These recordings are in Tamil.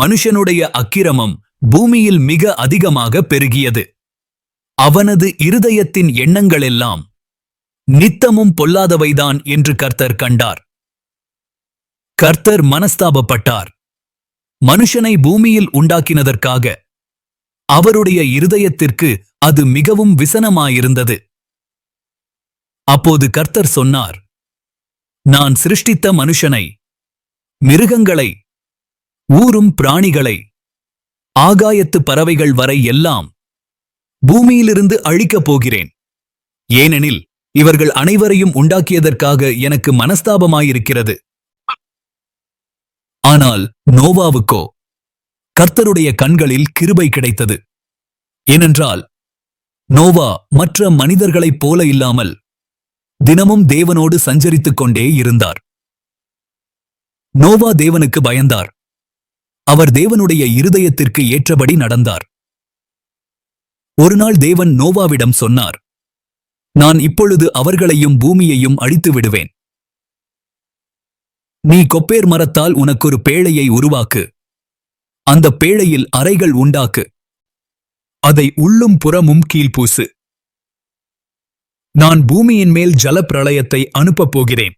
மனுஷனுடைய அக்கிரமம் பூமியில் மிக அதிகமாக பெருகியது. அவனது இருதயத்தின் எண்ணங்களெல்லாம் நித்தமும் பொல்லாதவைதான் என்று கர்த்தர் கண்டார். கர்த்தர் மனஸ்தாபப்பட்டார். மனுஷனை பூமியில் உண்டாக்கினதற்காக அவருடைய இருதயத்திற்கு அது மிகவும் விசனமாயிருந்தது. அப்போது கர்த்தர் சொன்னார் நான் சிருஷ்டித்த மனுஷனை மிருகங்களை ஊரும் பிராணிகளை ஆகாயத்து பறவைகள் வரை எல்லாம் பூமியிலிருந்து அழிக்கப் போகிறேன். ஏனெனில் இவர்கள் அனைவரையும் உண்டாக்கியதற்காக எனக்கு மனஸ்தாபமாயிருக்கிறது. ஆனால் நோவாவுக்கோ கர்த்தருடைய கண்களில் கிருபை கிடைத்தது. ஏனென்றால் நோவா மற்ற மனிதர்களைப் போல இல்லாமல் தினமும் தேவனோடு சஞ்சரித்துக் கொண்டே இருந்தார். நோவா தேவனுக்கு பயந்தார். அவர் தேவனுடைய இருதயத்திற்கு ஏற்றபடி நடந்தார். ஒருநாள் தேவன் நோவாவிடம் சொன்னார் நான் இப்பொழுது அவர்களையும் பூமியையும் அழித்து விடுவேன். நீ கொப்பேர் மரத்தால் உனக்கொரு பேழையை உருவாக்கு. அந்த பேழையில் அறைகள் உண்டாக்கு. அதை உள்ளும் புறமும் கீழ்பூசு. நான் பூமியின் மேல் ஜலப்பிரளயத்தை அனுப்பப் போகிறேன்.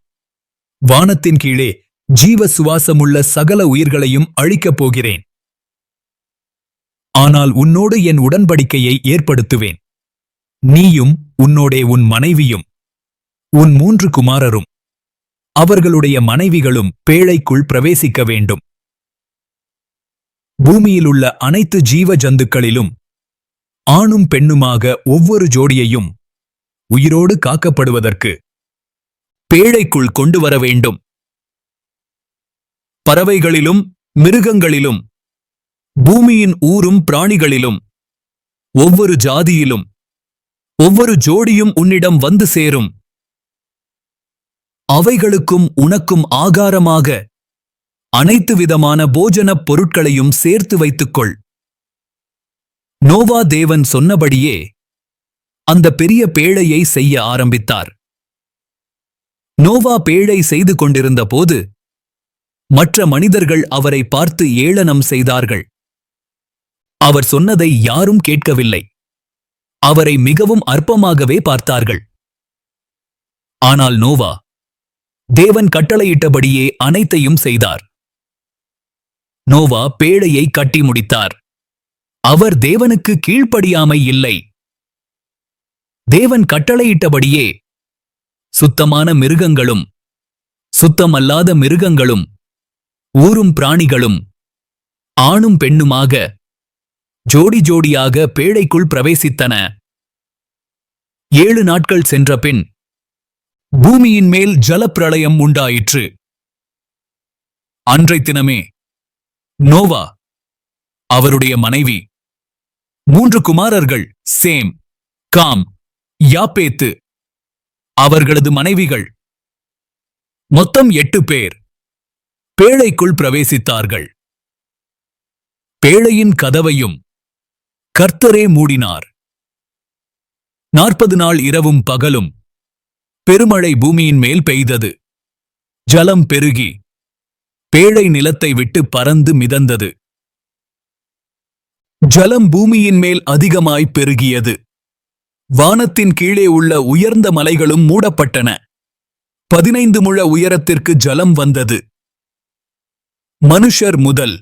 வானத்தின் கீழே ஜீவ சுவாசமுள்ள சகல உயிர்களையும் அழிக்கப் போகிறேன். ஆனால் உன்னோடு என் உடன்படிக்கையை ஏற்படுத்துவேன். நீயும் உன்னோடே உன் மனைவியும் உன் மூன்று குமாரரும் அவர்களுடைய மனைவிகளும் பேழைக்குள் பிரவேசிக்க வேண்டும். பூமியிலுள்ள அனைத்து ஜீவ ஜந்துக்களிலும் ஆணும் பெண்ணுமாக ஒவ்வொரு ஜோடியையும் உயிரோடு காக்கப்படுவதற்கு பேழைக்குள் கொண்டு வர வேண்டும். பறவைகளிலும் மிருகங்களிலும் பூமியின் ஊரும் பிராணிகளிலும் ஒவ்வொரு ஜாதியிலும் ஒவ்வொரு ஜோடியும் உன்னிடம் வந்து சேரும். அவைகளுக்கும் உனக்கும் ஆகாரமாக அனைத்து விதமான போஜனப் பொருட்களையும் சேர்த்து வைத்துக்கொள். நோவா தேவன் சொன்னபடியே அந்த பெரிய பேழையை செய்ய ஆரம்பித்தார். நோவா பேழை செய்து கொண்டிருந்த போது மற்ற மனிதர்கள் அவரை பார்த்து ஏளனம் செய்தார்கள். அவர் சொன்னதை யாரும் கேட்கவில்லை. அவரை மிகவும் அற்பமாகவே பார்த்தார்கள். ஆனால் நோவா தேவன் கட்டளையிட்டபடியே அனைத்தையும் செய்தார். நோவா பேழையை கட்டி முடித்தார். அவர் தேவனுக்கு கீழ்ப்படியாமை இல்லை. தேவன் கட்டளையிட்டபடியே சுத்தமான மிருகங்களும் சுத்தமல்லாத மிருகங்களும் ஊரும் பிராணிகளும் ஆணும் பெண்ணுமாக ஜோடி ஜோடியாக பேழைக்குள் பிரவேசித்தன. ஏழு நாட்கள் சென்ற பின் பூமியின் மேல் ஜலப்பிரளயம் உண்டாயிற்று. அன்றைத் தினமே நோவா அவருடைய மனைவி மூன்று குமாரர்கள் சேம் காம் யாப்பேத்து அவர்களது மனைவிகள் மொத்தம் எட்டு பேர். பேழைக்குள் பிரவேசித்தார்கள். பேழையின் கதவையும் கர்த்தரே மூடினார். நாற்பது நாள் இரவும் பகலும் பெருமழை பூமியின் மேல் பெய்தது. ஜலம் பெருகி பேழை நிலத்தை விட்டு பறந்து மிதந்தது. ஜலம் பூமியின் மேல் அதிகமாய் பெருகியது. வானத்தின் கீழே உள்ள உயர்ந்த மலைகளும் மூடப்பட்டன. பதினைந்து முழ உயரத்திற்கு ஜலம் வந்தது. மனுஷர் முதல்.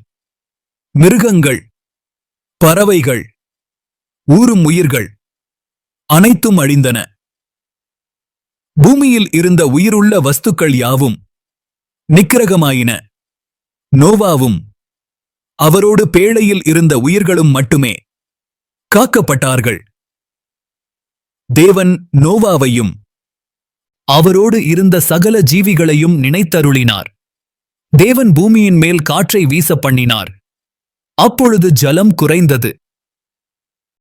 மிருகங்கள் பறவைகள் ஊரும் உயிர்கள் அனைத்தும் அழிந்தன. பூமியில் இருந்த உயிருள்ள வஸ்துக்கள் யாவும் நிக்கிரகமாயின. நோவாவும் அவரோடு பேழையில் இருந்த உயிர்களும் மட்டுமே காக்கப்பட்டார்கள். தேவன் நோவாவையும் அவரோடு இருந்த சகல ஜீவிகளையும் நினைத்தருளினார். தேவன் பூமியின் மேல் காற்றை வீச பண்ணினார் அப்பொழுது ஜலம் குறைந்தது.